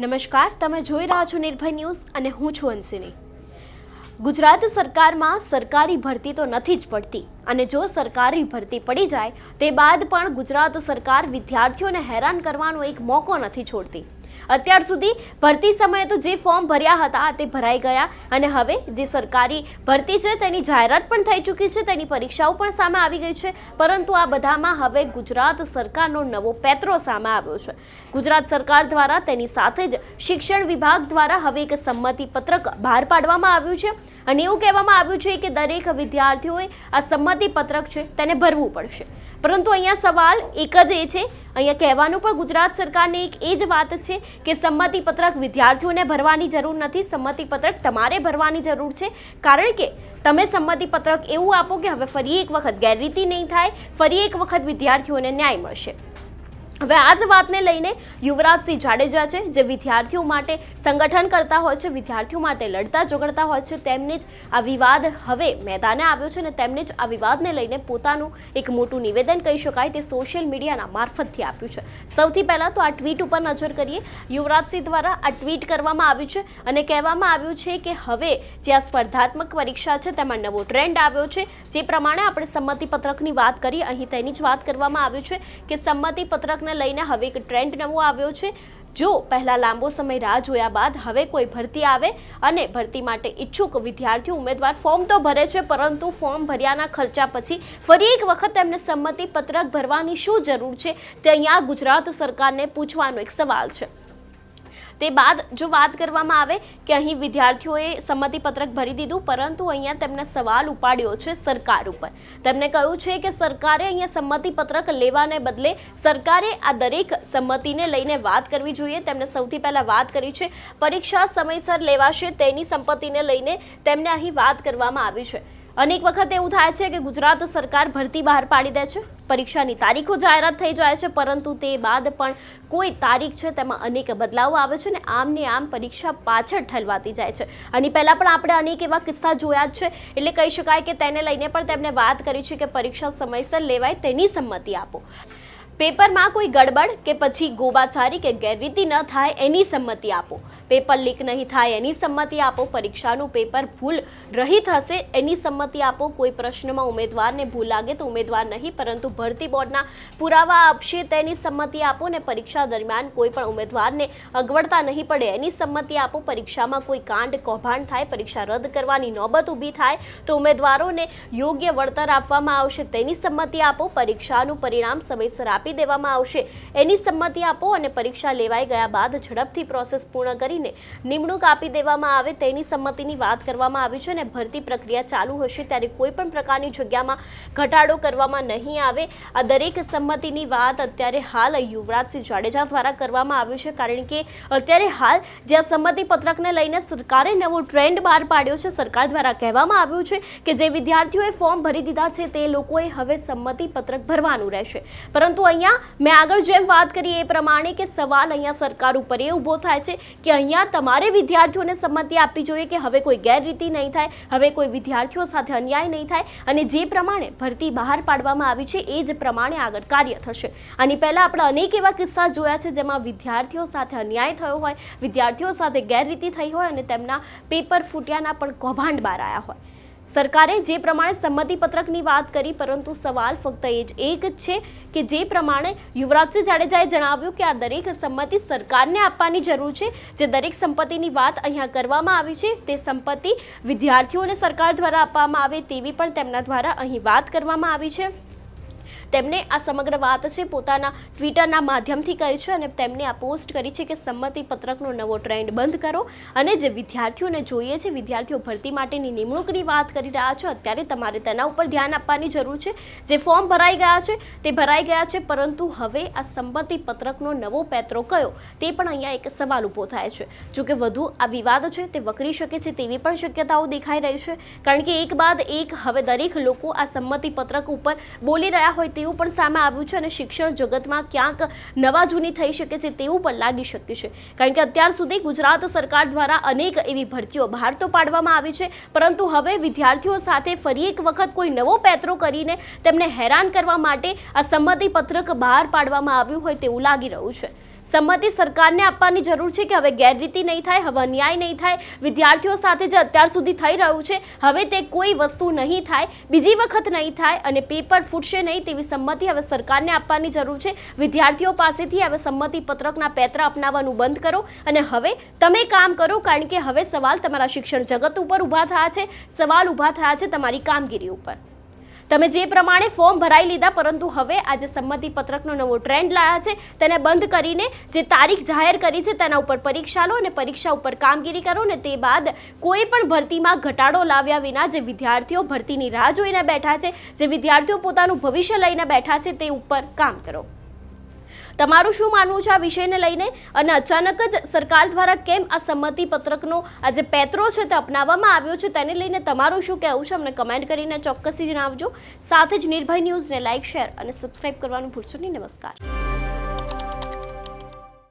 નમસ્કાર, તમે જોઈ રહ્યા છો નિર્ભય ન્યૂઝ અને હું છું અંશિની ગુજરાત સરકારમાં સરકારી ભરતી તો નથી જ પડતી અને જો સરકારી ભરતી પડી જાય, તે બાદ પણ ગુજરાત સરકાર વિદ્યાર્થીઓને હેરાન કરવાનો એક મોકો નથી છોડતી. અત્યાર સુધી ભરતી સમયે તો જે ફોર્મ ભર્યા હતા તે ભરાઈ ગયા અને હવે જે સરકારી ભરતી છે તેની જાહેરાત પણ થઈ ચૂકી છે, તેની પરીક્ષાઓ પણ સામે આવી ગઈ છે. પરંતુ આ બધામાં હવે ગુજરાત સરકારનો નવો પેત્રો સામે આવ્યો છે. ગુજરાત સરકાર દ્વારા તેની સાથે જ શિક્ષણ વિભાગ દ્વારા હવે એક સંમતિ પત્રક બહાર પાડવામાં આવ્યું છે. અને એવું કહેવામાં આવ્યું છે કે દરેક વિદ્યાર્થીઓએ આ સંમતિ પત્રક છે તેને ભરવું પડશે. પરંતુ અહીંયા સવાલ એક જ એ છે, અહીંયા કહેવાનું પણ ગુજરાત સરકારની એક એ જ વાત છે કે સંમતિ પત્રક વિદ્યાર્થીઓને ભરવાની જરૂર નથી, સંમતિ પત્રક તમારે ભરવાની જરૂર છે. કારણ કે તમે સંમતિ પત્રક એવું આપો કે હવે ફરી એક વખત ગેરરીતિ નહીં થાય, ફરી એક વખત વિદ્યાર્થીઓને ન્યાય મળશે. હવે આ જ વાતને લઈને યુવરાજસિંહ જાડેજા છે, જે વિદ્યાર્થીઓ માટે સંગઠન કરતા હોય છે, વિદ્યાર્થીઓ માટે લડતા ઝઘડતા હોય છે, તેમને જ આ વિવાદ હવે મેદાને આવ્યો છે અને તેમને જ આ વિવાદને લઈને પોતાનું એક મોટું નિવેદન કહી શકાય તે સોશિયલ મીડિયાના મારફતથી આપ્યું છે. સૌથી પહેલાં તો આ ટ્વીટ ઉપર નજર કરીએ. યુવરાજસિંહ દ્વારા આ ટ્વીટ કરવામાં આવ્યું છે અને કહેવામાં આવ્યું છે કે હવે જે આ સ્પર્ધાત્મક પરીક્ષા છે, તેમાં નવો ટ્રેન્ડ આવ્યો છે. જે પ્રમાણે આપણે સંમતિ પત્રકની વાત કરીએ, અહીં તેની જ વાત કરવામાં આવ્યું છે કે સંમતિ પત્રકને લઈને હવે એક ટ્રેન્ડ નવો આવ્યો છે. જો પહેલાં લાંબો સમય રાહ જોયા બાદ હવે કોઈ ભરતી આવે અને ભરતી માટે ઈચ્છુક વિદ્યાર્થીઓ ઉમેદવાર ફોર્મ તો ભરે છે, પરંતુ ફોર્મ ભર્યાના ખર્ચા પછી ફરી એક વખત તેમને સંમતિ પત્રક ભરવાની શું જરૂર છે તે અહીંયા ગુજરાત સરકારને પૂછવાનો એક સવાલ છે. તે બાદ જો વાત કરવામાં આવે કે અહીં વિદ્યાર્થીઓએ સંમતિ પત્રક ભરી દીધું, પરંતુ અહીંયા તેમને સવાલ ઉપાડ્યો છે સરકાર ઉપર. તેમણે કહ્યું છે કે સરકારે અહીંયા સંમતિ પત્રક લેવાને બદલે સરકારે આ દરેક સંમતિને લઈને વાત કરવી જોઈએ. તેમણે સૌથી પહેલાં વાત કરી છે, પરીક્ષા સમયસર લેવાશે તેની સંપત્તિને લઈને તેમને અહીં વાત કરવામાં આવી છે. અનેક વખત એવું થાય છે કે ગુજરાત સરકાર ભરતી બહાર પાડી દે છે. પરીક્ષાની તારીખો જાહેરાત થઈ જાય છે, પરંતુ તે બાદ પણ કોઈ તારીખ છે તેમાં અનેક બદલાવો આવે છે ને આમ ને આમ પરીક્ષા પાછળ ઠલવાતી જાય છે. અને પહેલાં પણ આપણે અનેક એવા કિસ્સા જોયા જ છે, એટલે કહી શકાય કે તેને લઈને પણ તેમણે વાત કરી છે કે પરીક્ષા સમયસર લેવાય તેની સંમતિ આપો. પેપરમાં કોઈ ગડબડ કે પછી ગોબાચારી કે ગેરરીતિ ન થાય એની સંમતિ આપો. પેપર લીક નહીં થાય એની સંમતિ આપો. પરીક્ષાનું પેપર ભૂલ રહિત હશે એની સંમતિ આપો. કોઈ પ્રશ્નમાં ઉમેદવારને ભૂલ લાગે તો ઉમેદવાર નહીં, પરંતુ ભરતી બોર્ડના પુરાવા આપશે તેની સંમતિ આપો ને પરીક્ષા દરમિયાન કોઈ પણ ઉમેદવારને અગવડતા નહીં પડે એની સંમતિ આપો. પરીક્ષામાં કોઈ કાંડ, કૌભાંડ થાય, પરીક્ષા રદ કરવાની નોબત ઊભી થાય તો ઉમેદવારોને યોગ્ય વળતર આપવામાં આવશે તેની સંમતિ આપો. પરીક્ષાનું પરિણામ સમયસર આપી દેવામાં આવશે. એની સંમતિ આપો અને પરીક્ષા લેવાઈ ગયા બાદ ઝડપથી પ્રોસેસ પૂર્ણ કરીને નિમણૂક આપી દેવામાં આવે તેની સંમતિની વાત કરવામાં આવી છે અને ભરતી પ્રક્રિયા ચાલુ હશે ત્યારે કોઈ પણ પ્રકારની જગ્યામાં ઘટાડો કરવામાં નહીં આવે. આ દરેક સંમતિની વાત અત્યારે હાલ યુવરાજસિંહ જાડેજા દ્વારા કરવામાં આવ્યું છે કારણ કે અત્યારે હાલ જ્યાં સંમતિ પત્રકને લઈને સરકારે નવો ટ્રેન્ડ બહાર પાડ્યો છે, સરકાર દ્વારા કહેવામાં આવ્યું છે કે જે વિદ્યાર્થીઓએ ફોર્મ ભરી દીધા છે તે લોકોએ હવે સંમતિ પત્રક ભરવાનું રહેશે. પરંતુ અહીંયા મેં આગળ જેમ વાત કરી એ પ્રમાણે કે સવાલ અહીંયા સરકાર ઉપર એ ઊભો થાય છે કે અહીંયા તમારે વિદ્યાર્થીઓને સંમતિ આપવી જોઈએ કે હવે કોઈ ગેરરીતિ નહીં થાય, હવે કોઈ વિદ્યાર્થીઓ સાથે અન્યાય નહીં થાય અને જે પ્રમાણે ભરતી બહાર પાડવામાં આવી છે એ જ પ્રમાણે આગળ કાર્ય થશે. આની પહેલાં આપણે અનેક એવા કિસ્સા જોયા છે જેમાં વિદ્યાર્થીઓ સાથે અન્યાય થયો હોય, વિદ્યાર્થીઓ સાથે ગેરરીતિ થઈ હોય અને તેમના પેપર ફૂટ્યાના પણ કૌભાંડ બહાર આવ્યા હોય. સરકારે જે પ્રમાણે સંમતિ પત્રકની વાત કરી, પરંતુ સવાલ ફક્ત એ જ એક જ છે કે જે પ્રમાણે યુવરાજસિંહ જાડેજાએ જણાવ્યું કે આ દરેક સંમતિ સરકારને આપવાની જરૂર છે. જે દરેક સંપત્તિની વાત અહીંયા કરવામાં આવી છે, તે સંપત્તિ વિદ્યાર્થીઓને સરકાર દ્વારા આપવામાં આવે તેવી પણ તેમના દ્વારા અહીં વાત કરવામાં આવી છે. તેમણે આ સમગ્ર વાત છે પોતાના ટ્વિટરના માધ્યમથી કહી છે અને તેમણે આ પોસ્ટ કરી છે કે સંમતિ પત્રકનો નવો ટ્રેન્ડ બંધ કરો અને જે વિદ્યાર્થીઓને જોઈએ છે, વિદ્યાર્થીઓ ભરતી માટેની નિમણૂકની વાત કરી રહ્યા છો, અત્યારે તમારે તેના ઉપર ધ્યાન આપવાની જરૂર છે. જે ફોર્મ ભરાઈ ગયા છે, તે ભરાઈ ગયા છે, પરંતુ હવે આ સંમતિ પત્રકનો નવો પેત્રો કયો? તે પણ અહીંયા એક સવાલ ઊભો થાય છે. જોકે વધુ આ વિવાદ છે, તે વકરી શકે છે તેવી પણ શક્યતાઓ દેખાઈ રહી છે. કારણ કે એક બાદ એક, હવે દરેક લોકો આ સંમતિ પત્રક ઉપર બોલી રહ્યા હોય તેવું પણ સામે આવ્યું છે અને શિક્ષણ જગતમાં ક્યાંક નવા જૂની થઈ શકે છે તેવું પણ લાગી શકે છે. કારણ કે અત્યાર સુધી ગુજરાત સરકાર દ્વારા અનેક એવી ભરતીઓ બહાર તો પાડવામાં આવી છે, પરંતુ હવે વિદ્યાર્થીઓ સાથે ફરી એક વખત કોઈ નવો પેત્રો કરીને તેમને હેરાન કરવા માટે આ સંમતિ પત્રક બહાર પાડવામાં આવ્યું હોય તેવું લાગી રહ્યું છે. સંમતિ સરકારને આપવાની જરૂર છે કે હવે ગેરરીતિ નહીં થાય, હવે અન્યાય નહીં થાય. વિદ્યાર્થીઓ સાથે જે અત્યાર સુધી થઈ રહ્યું છે, હવે તે કોઈ વસ્તુ નહીં થાય, બીજી વખત નહીં થાય અને પેપર ફૂટશે નહીં તેવી સંમતિ હવે સરકારને આપવાની જરૂર છે. વિદ્યાર્થીઓ પાસેથી હવે સંમતિ પત્રકના પેત્ર અપનાવવાનું બંધ કરો અને હવે તમે કામ કરો કારણ કે હવે સવાલ તમારા શિક્ષણ જગત ઉપર ઊભા થયા છે. સવાલ ઊભા થયા છે તમારી કામગીરી ઉપર. તમે જે પ્રમાણે ફોર્મ ભરાઈ લીધા, પરંતુ હવે આજે સંમતિ પત્રકનો નવો ટ્રેન્ડ લાયા છે. તેને બંધ કરીને જે તારીખ જાહેર કરી છે, તેના ઉપર પરીક્ષા લો અને પરીક્ષા ઉપર કામગીરી કરો ને તે બાદ કોઈ પણ ભરતીમાં ઘટાડો લાવ્યા વિના જે વિદ્યાર્થીઓ ભરતીની રાહ જોઈને બેઠા છે, જે વિદ્યાર્થીઓ પોતાનું ભવિષ્ય લઈને બેઠા છે, તે ઉપર કામ કરો. તમારું શું માનવું છે આ વિષયને લઈને? અને અચાનક જ સરકાર દ્વારા કેમ આ સંમતિ પત્રકનો આ જે પેત્રો છે તે અપનાવવામાં આવ્યો છે તેને લઈને તમારું શું કહેવું છે? અમને કમેન્ટ કરીને ચોક્કસથી જણાવજો. સાથે જ નિર્ભય ન્યૂઝને લાઇક શેર અને સબસ્ક્રાઇબ કરવાનું ભૂલશો નહીં. નમસ્કાર.